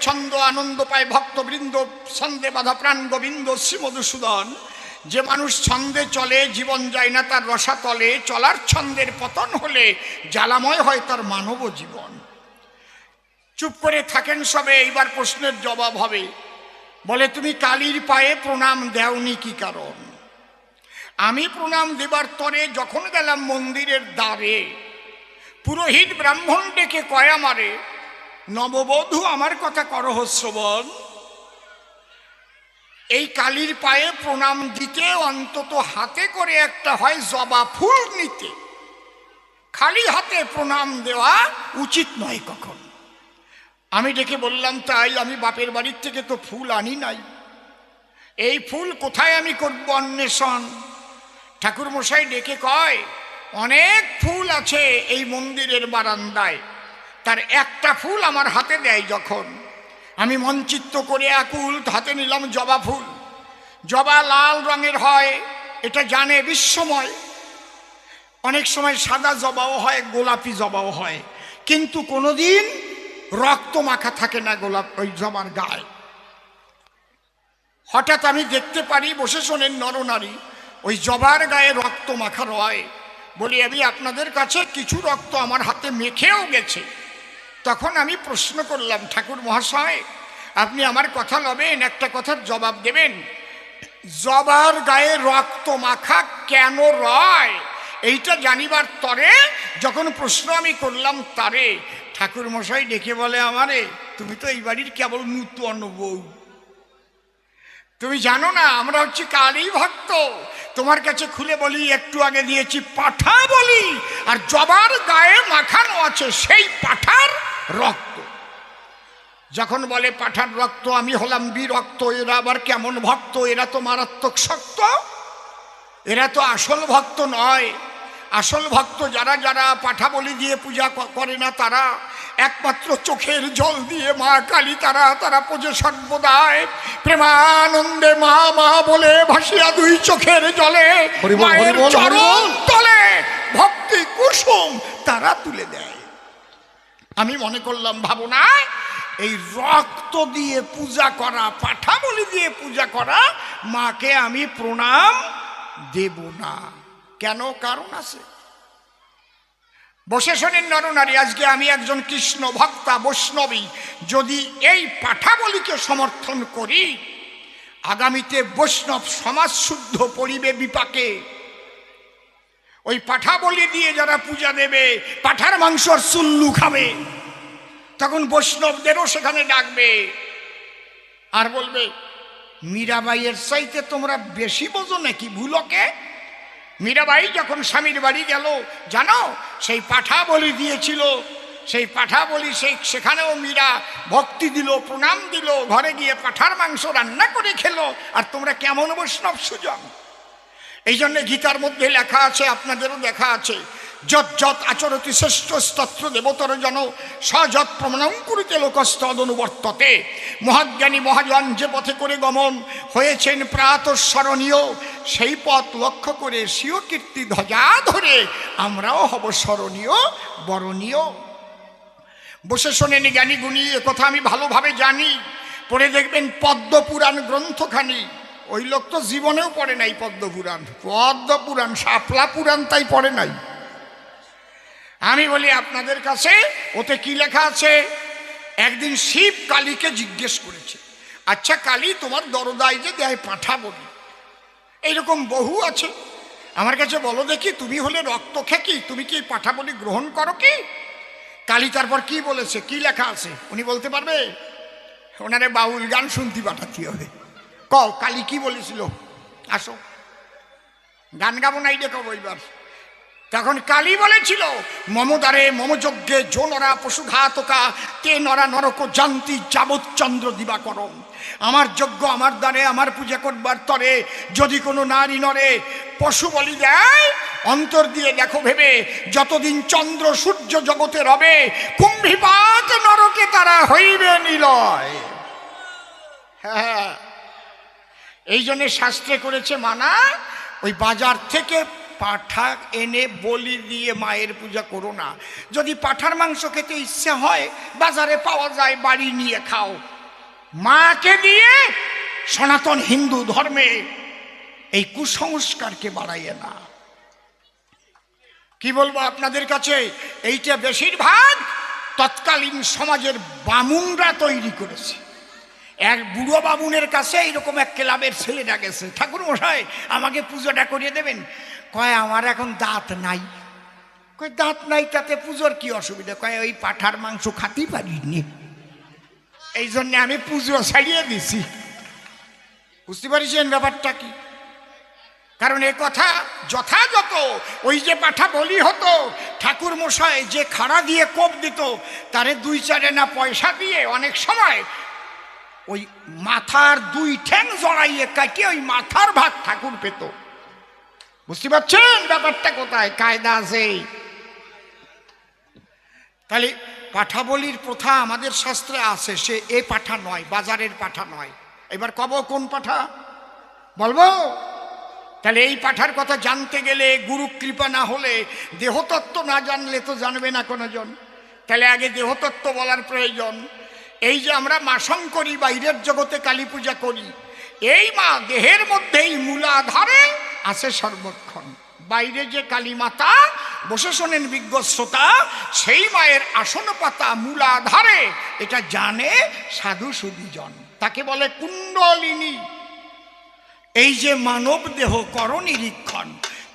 ছন্দ আনন্দ পায় ভক্তবৃন্দ, ছন্দে বাধা প্রাণ গোবিন্দ, শ্রীমধুসূদন। যে মানুষ ছন্দে চলে, জীবন যায় না তার রসাতলে চলার ছন্দের পতন হলে জ্বালাময় হয় তার মানব জীবন। চুপ করে থাকেন সবে, এইবার প্রশ্নের জবাব হবে। বলে, তুমি কালীর পায়ে প্রণাম দেওনি কি কারণ? আমি প্রণাম দেবার তরে যখন গেলাম মন্দিরের দ্বারে, পুরোহিত ব্রাহ্মণ ডেকে কয়া মারে নববধূ, আমার কথা করহ শ্রবণ। এই কালীর পায়ে প্রণাম দিতে অন্তত হাতে করে একটা হয় জবা ফুল নিতে। খালি হাতে প্রণাম দেওয়া উচিত নয় কখন। আমি ডেকে বললাম, তাই আমি বাপের বাড়ির থেকে তো ফুল আনি নাই। এই ফুল কোথায় আমি করব অন্বেষণ? ঠাকুর মশাই ডেকে কয়, অনেক ফুল আছে এই মন্দিরের বারান্দায়। তার একটা ফুল আমার হাতে দেয় যখন। আমি মঞ্চিত্ত করে একুল হাতে নিলাম জবা ফুল। জবা লাল রঙের হয়, এটা জানে বিশ্বময়। অনেক সময় সাদা জবাও হয়, গোলাপি জবাও হয়। কিন্তু কোনোদিন রক্ত মাখা থাকে না গোলাপ, ওই জবার গায়ে। হঠাৎ আমি দেখতে পারি, বসে শোনেন নরনারী, ওই জবার গায়ে রক্ত মাখা রয়। বলি আমি আপনাদের কাছে কিছু রক্ত আমার হাতে মেখেও গেছে। তখন আমি প্রশ্ন করলাম, ঠাকুর মহাশয়, আপনি আমার কথা লবেন, একটা কথার জবাব দেবেন। জবার গায়ে রক্ত মাখা কেন রয়? এইটা জানিবার তরে যখন প্রশ্ন আমি করলাম তারে, ঠাকুর মশাই ডেকে বলে আমারে, তুমি তো এই বাড়ির কেবল নূতন বউ। তুমি জানো না, আমরা হচ্ছি কালী ভক্ত। তোমার কাছে খুলে বলি, একটু আগে দিয়েছি পাঠা বলি, আর জবার গায়ে মাখানো আছে সেই পাঠার রক্ত। যখন বলে পাঠার রক্ত আমি হলাম বিরক্ত এরা আবার কেমন ভক্ত? এরা তো মারাত্মক শক্ত। এরা তো আসল ভক্ত নয়। আসল ভক্ত যারা যারা পাঠা বলি দিয়ে পূজা করে না তারা। একমাত্র চোখের জল দিয়ে মা কালী তারা তারা পুজো সর্বদায় প্রেমানন্দে মা মা বলে ভাসিয়া দুই চোখের জলে মায়ের চরণ তলে ভক্তি কুসুম তারা তুলে দেয়। আমি মনে করলাম ভাবনা এই রক্ত দিয়ে পূজা করা পাঠা বলি দিয়ে পূজা করা মাকে আমি প্রণাম দেব না। কেন? কারণ আছে। বসে শোনেন নরনারী, আজকে আমি একজন কৃষ্ণ ভক্তা বৈষ্ণবী। যদি এই পাঠাবলিকে সমর্থন করি, আগামীতে বৈষ্ণব সমাজ শুদ্ধ পরিবে বিপাকে ওই পাঠা বলি দিয়ে যারা পূজা দেবে, পাঠার মাংস আর চুল্লু খাবে, তখন বৈষ্ণবদেরও সেখানে ডাকবে। আর বলবে, মীরাবাইয়ের চাইতে তোমরা বেশি বোঝো নাকি ভুলকে? মীরাবাই যখন স্বামীর বাড়ি গেল, জানো, সেই পাঠা বলি দিয়েছিল, সেই পাঠা বলি সেই সেখানেও মীরা ভক্তি দিল, প্রণাম দিল, ঘরে গিয়ে পাঠার মাংস রান্না করে খেলো। আর তোমরা কেমন বৈষ্ণব সুজন? এই জন্য গীতার মধ্যে লেখা আছে, আপনাদেরও দেখা আছে, যত যত আচরতি শ্রেষ্ঠ স্তত্র দেবতর জন সযৎ প্রমাণং করিতে লোকস্তদনুবর্ততে। মহাজ্ঞানী মহাজন যে পথে করে গমন হয়েছেন প্রাতঃস্মরণীয় সেই পথ লক্ষ্য করে স্বীয় কীর্তি ধ্বজা ধরে আমরাও হব স্মরণীয়, বরণীয়। বসে শোনেন জ্ঞানী গুণী কথা আমি ভালোভাবে জানি। পড়ে দেখবেন পদ্মপুরাণ গ্রন্থখানি ওই লোক তো জীবনেও পড়ে নাই পদ্মপুরাণ পদ্মপুরাণ শাপলা পুরাণ তাই পড়ে নাই। আমি বলি, আপনাদের কাছে ওতে কি লেখা আছে? একদিন শিব কালীকে জিজ্ঞেস করেছে আচ্ছা কালী, তোমার দরদায় যে দেয় পাঠা বলি এইরকম বহু আছে। আমার কাছে বলো দেখি, তুমি হলে রক্ত খেকি, তুমি কি পাঠা বলি গ্রহণ করো কি? কালী তারপর কি বলেছে? কি লেখা আছে? উনি বলতে পারবে? ওনারে বাউল গান শুনতে পাঠাতে হবে। কও কালী কি বলেছিল? আসো। গান গাবো নাই দেখো এবার তখন কালী বলেছিল মমদারে মমযজ্ঞে নরা পশুঘাতকা, তে নরা নরক জান্তি যাবৎ চন্দ্র দিবাকরম আমার যজ্ঞ আমার দ্বারে, আমার পূজা করবার তরে, যদি কোনো নারী নরে, পশু বলি দেয়, অন্তর দিয়ে দেখো ভেবে, যতদিন চন্দ্র সূর্য জগতে রবে কুম্ভিপাত নরকে তারা হইবে নিলয়। হ্যাঁ। এই জন্য শাস্ত্রে করেছে মানা, ওই বাজার থেকে পাঠা এনে বলি দিয়ে মায়ের পূজা করো না। যদি পাঠার মাংস খেতে ইচ্ছে হয়, বাজারে পাওয়া যায়, বাড়ি নিয়ে খাও। মাকে দিয়ে সনাতন হিন্দু ধর্মে এই কুসংস্কারকে বাড়াইয়ে না। কি বলব আপনাদের কাছে? এইটা বেশিরভাগ তৎকালীন সমাজের বামুনরা তৈরি করেছে। এক বুড়ো বামুনের কাছে এইরকম এক ক্লাবের ছেলেটা গেছে। ঠাকুর মশাই আমাকে পুজোটা করিয়ে দেবেন? কয়, আমার এখন দাঁত নাই। কয়, দাঁত নাই তাতে পুজোর কি অসুবিধা? কয়, ওই পাঠার মাংস খাতেই পারিনি। এই জন্য আমি পুজো ছাড়িয়ে দিছি। বুঝতে পারছেন ব্যাপারটা কি? কারণ এ কথা যথাযথ, ওই যে পাঠা বলি হতো ঠাকুর মশাই যে খাড়া দিয়ে কোপ দিত, তারে দুই চারে না পয়সা দিয়ে অনেক সময় ওই মাথার দুই ঠ্যাং জড়াইয়ে কাটিয়ে ওই মাথার ভাগ ঠাকুর পেত। বুঝতে পারছেন ব্যাপারটা কোথায়? কায়দা আছে তাহলে পাঠা বলির প্রথা আমাদের শাস্ত্রে আছে, সে এ পাঠা নয়, বাজারের পাঠা নয়। এবার কব কোন পাঠা? বলব? তাহলে এই পাঠার কথা জানতে গেলে গুরু কৃপা না হলে দেহতত্ত্ব না জানলে তো জানবে না কোনো জন তাহলে আগে দেহতত্ত্ব বলার প্রয়োজন। এই যে আমরা মাসং করি, বাইরের জগতে কালী পূজা করি, এই মা দেহের মধ্যেই মূলাধারে আছে সর্বক্ষণ। বাইরে যে কালী মাতা বসে শোনেন বিজ্ঞ শ্রোতা সেই মায়ের আসন পাতা মূলাধারে, এটা জানে সাধু সুদীজন তাকে বলে কুণ্ডলিনী। এই যে মানব দেহ কর নিরীক্ষণ,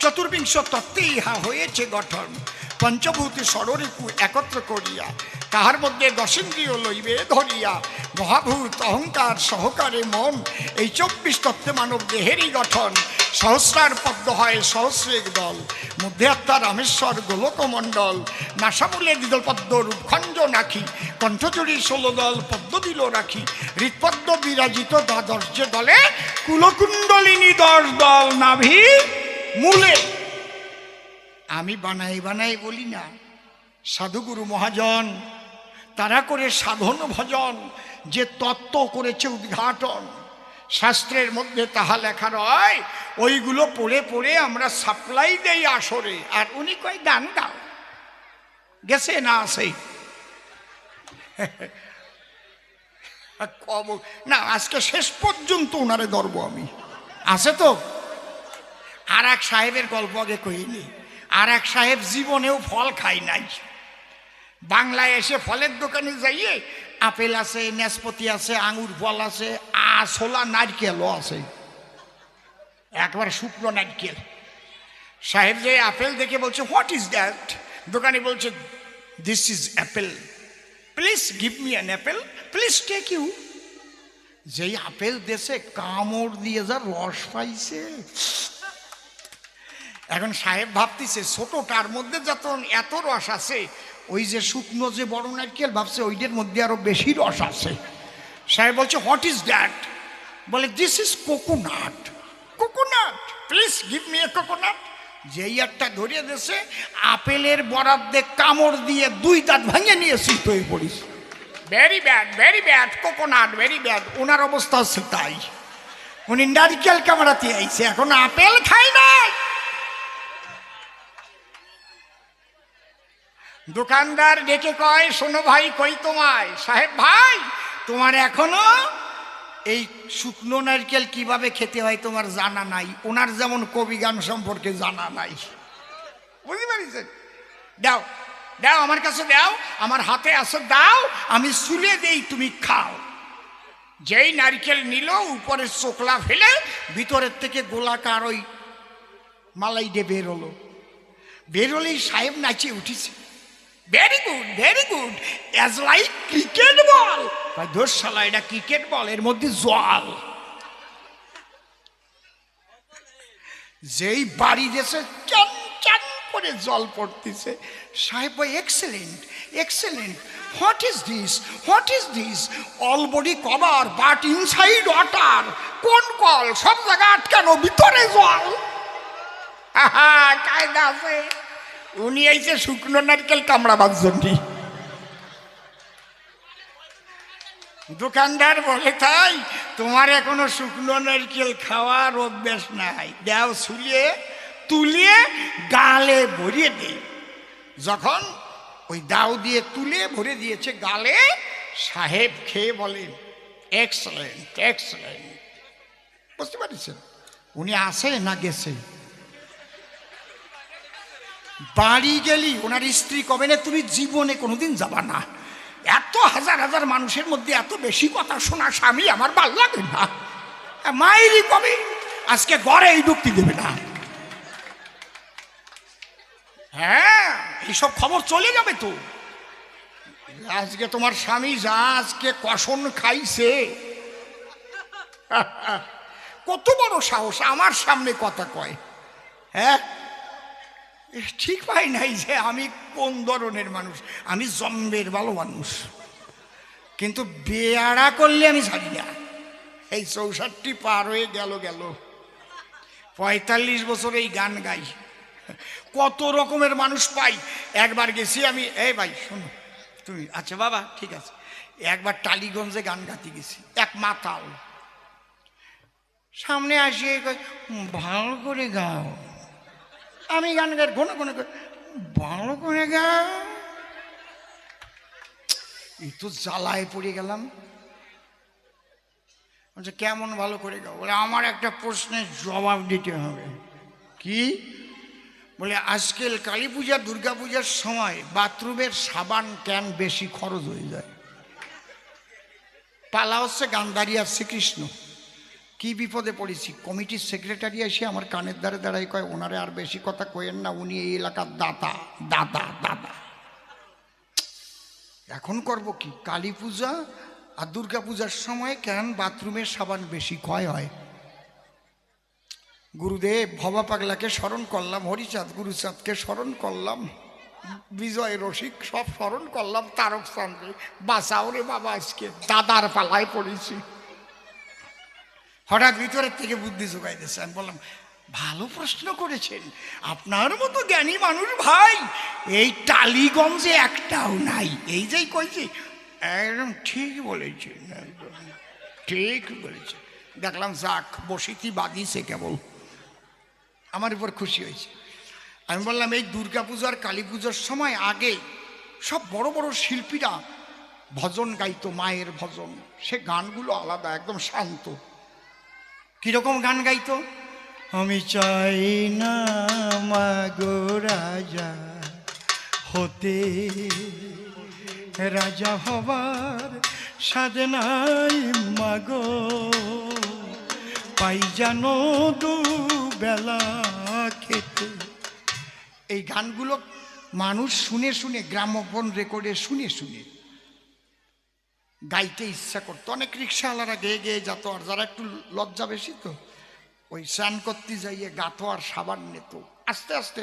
চতুর্বিংশ তত্ত্বে ইহা হয়েছে গঠন। পঞ্চভূতি ষড়রিপু একত্র করিয়া তাহার মধ্যে দশেন্দ্রিয় লইবে ধরিয়া? মহাভূত অহংকার সহকারে মন এই চব্বিশ তত্ত্বে মানব দেহেরই গঠন। সহস্রার পদ্ম হয় সহস্রেক দল। মধ্যে আত্মা রামেশ্বর গোলকমণ্ডল। নাসামূলে দ্বিদল পদ্ম রূপখণ্ড নাখি। কণ্ঠচুরি ষোলো দল পদ্ম দিল রাখি। হৃৎপদ্ম বিরাজিত দ্বাদশ যে দলে কুলকুণ্ডলিনী দশ দল নাভি মূলে। আমি বানাই বানাই বলি না। সাধুগুরু মহাজন তারা করে সাধন ভজন, যে তত্ত্ব করেছে উদ্ঘাটন। শাস্ত্রের মধ্যে তাহা লেখা রয়, ওইগুলো পড়ে পড়ে আমরা সাপ্লাই দেই আসরে। আর উনি কয় গান গাও গেছে না আছে কব, না, আজকে শেষ পর্যন্ত ওনারে ধরবো আমি। আছে তো? আর এক সাহেবের গল্প আগে কইনি। আর এক সাহেব জীবনেও ফল খায় নাই। বাংলায় এসে ফলের দোকানে যাইয়ে আপেল আছে নাশপাতি আছে, আঙুর ফল আছে আসলা নারকেলও আছে। একবার শুকনো নারকেল। সাহেব যে আপেল দেখে বলছে হোয়াট ইজ দ্যাট দোকানে বলছে this is apple please give me an apple please take you যেই আপেল দেশে কামড় দিয়ে যা রস পাইছে। এখন সাহেব ভাবতেছে, ছোটটার মধ্যে যত এত রস আছে, ওই যে শুকনো যে বড় নারকেল ভাবছে, ওইটার মধ্যে আরও বেশি রস আছে। সাহেব বলছে হোয়াট ইজ দ্যাট বলে this is coconut coconut please give me a coconut যেই একটা ধরিয়ে দেশে আপেলের বরাদ্দে কামড় দিয়ে দুই দাঁত ভাঙে নিয়ে শীত হয়ে পড়িস very bad very bad coconut very bad ওনার অবস্থা হচ্ছে তাই। উনি নারকেল কামড়াতে আইছে, এখন আপেল খাই নাই। দোকানদার ডেকে কয়, শোনো ভাই, কই তোমায়? সাহেব ভাই, তোমার এখনও এই শুকনো নারকেল কীভাবে খেতে হয় তোমার জানা নাই? ওনার যেমন কবি গান সম্পর্কে জানা নাই। বুঝতে পারছেন? দাও দাও আমার কাছে, দাও, আমার হাতে আসো দাও, আমি সুলে দেই, তুমি খাও। যেই নারকেল নিল, উপরে চোখলা ফেলে, ভিতরের থেকে গোলাকার ওই মালাই দিয়ে বেরোলো। বেরোলেই সাহেব নাচে উঠেছে। Very good very good as like cricket ball ধর শালা, এটা ক্রিকেট বল এর মধ্যে জল যেই বাড়ি গেছে চান চান করে জল পড়তেছে। সাহেব ভাই excellent excellent what is this what is this all body cover but inside water কোন কল সব জায়গা আটকানো, ভিতরে জল। কায়দা আছে। উনি এইছে শুকনো নারকেল কামড়াবার জন্য দোকানদার বলে, তাই তোমার এখনও শুকনো নারকেল খাওয়ার অভ্যাস নাই। দেও শুলিয়ে তুলিয়ে গালে ভরিয়ে দিই। যখন ওই দাও দিয়ে তুলে ভরে দিয়েছে গালে, সাহেব খেয়ে বলেন এক্সেলেন্ট এক্সেলেন্ট বুঝতে পারছেন? উনি আসে না গেছে? বাড়ি গেলি, ওনার স্ত্রী কবে না, তুমি জীবনে কোনোদিন যাবা না। এত হাজার হাজার মানুষের মধ্যে এত বেশি কথা শোনা স্বামী আমার ভালো লাগে না। মায়েরই কবে? আজকে গড়ে এই ঢুকতে দেবে না। হ্যাঁ এইসব খবর চলে যাবে তো। আজকে তোমার স্বামী যা আজকে কষণ খাইছে। কত বড় সাহস, আমার সামনে কথা কয়। হ্যাঁ? ঠিক পাই নাই যে আমি কোন ধরনের মানুষ। আমি জম্বের ভালো মানুষ। কিন্তু বেয়ারা করলে আমি জানি না। এই চৌষট্টি পার হয়ে গেল গেল। পঁয়তাল্লিশ বছর এই গান গাই। কত রকমের মানুষ পাই। একবার গেছি আমি এই ভাই, শোনো। তুমি আচ্ছা বাবা, ঠিক আছে। একবার টালিগঞ্জে গান গাতে গেছি। এক মাতাল। সামনে আসিয়ে ভালো করে গাও। আমি গান গাই ঘন ঘন করে ভালো করে গাও এই জ্বালায় পড়ে গেলাম। বলছে, কেমন ভালো করে গাও? বলে, আমার একটা প্রশ্নের জবাব দিতে হবে। কি? বলে, আজকাল কালী পূজা, দুর্গা পূজার সময় বাথরুমের সাবান, ক্যান বেশি খরচ হয়ে যায়। পালা হচ্ছে গান্ধারী আর শ্রীকৃষ্ণ। কি বিপদে পড়েছি? কমিটির সেক্রেটারি এসে আমার কানের দ্বারে দাঁড়াই কয়, ওনারে আর বেশি কথা কয়েন না, উনি এই এলাকার দাদা দাদা দাদা এখন করব কি? কালী পূজা আর দুর্গা পূজার সময় কেন বাথরুমের সাবান বেশি ক্ষয় হয়? গুরুদেব, ভবা পাগলাকে স্মরণ করলাম, হরিচাঁদ, গুরুচাঁদকে স্মরণ করলাম, বিজয় রসিক সব স্মরণ করলাম তারক চাঁদকে বাঁচাও রে বাবা, আজকে দাদার পালায় পড়েছি। হঠাৎ ভিতরের থেকে বুদ্ধি যোগাই দিচ্ছে আমি বললাম, ভালো প্রশ্ন করেছেন। আপনার মতো জ্ঞানী মানুষ ভাই, এই টালিগঞ্জে একটাও নাই। এই যেই কইছি, একদম ঠিক বলেছেন ঠিক বলেছে দেখলাম, যাক বসিতি বাদিছে কেবল। আমার উপর খুশি হয়েছে। আমি বললাম, এই দুর্গা পূজার কালী পূজার সময় আগে সব বড় বড় শিল্পীরা ভজন গাইতো, মায়ের ভজন। সে গানগুলো আলাদা, একদম শান্ত। কীরকম গান গাইতো? আমি চাই না মাগো রাজা হতে রাজা হবার সাধনাই মাগো। পাই জানো দু বেলা খেতে। এই গানগুলো মানুষ শুনে শুনে গ্রামোফোন রেকর্ডে শুনে শুনে গাইতে ইচ্ছা করতো। অনেক রিক্সাওয়ালারা গেয়ে গেয়ে যেত, আর যারা একটু লজ্জা বেশি তো, ওই স্নান করতে যাইয়ে গাতো আর সাবান নিত। আস্তে আস্তে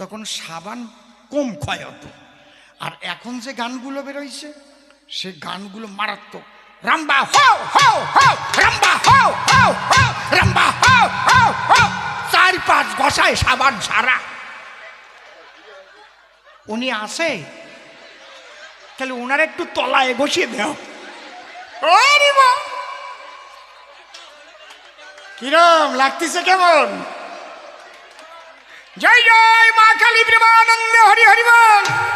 তখন সাবান কম ক্ষয় হতো। আর এখন যে গানগুলো বেরোইছে, সে গানগুলো মারাত্মক। রাম্বা হো হো হো রাম্বা হো হো হো রাম্বা হো হো হো চার পাঁচ গসায় সাবান ছাড়া উনি আসে। তাহলে উনার একটু তলায় বসিয়ে দেও। কিরম, লাগতেছে কেমন? জয় জয় মা কালী প্রেমানন্দ, হরি হরি বল।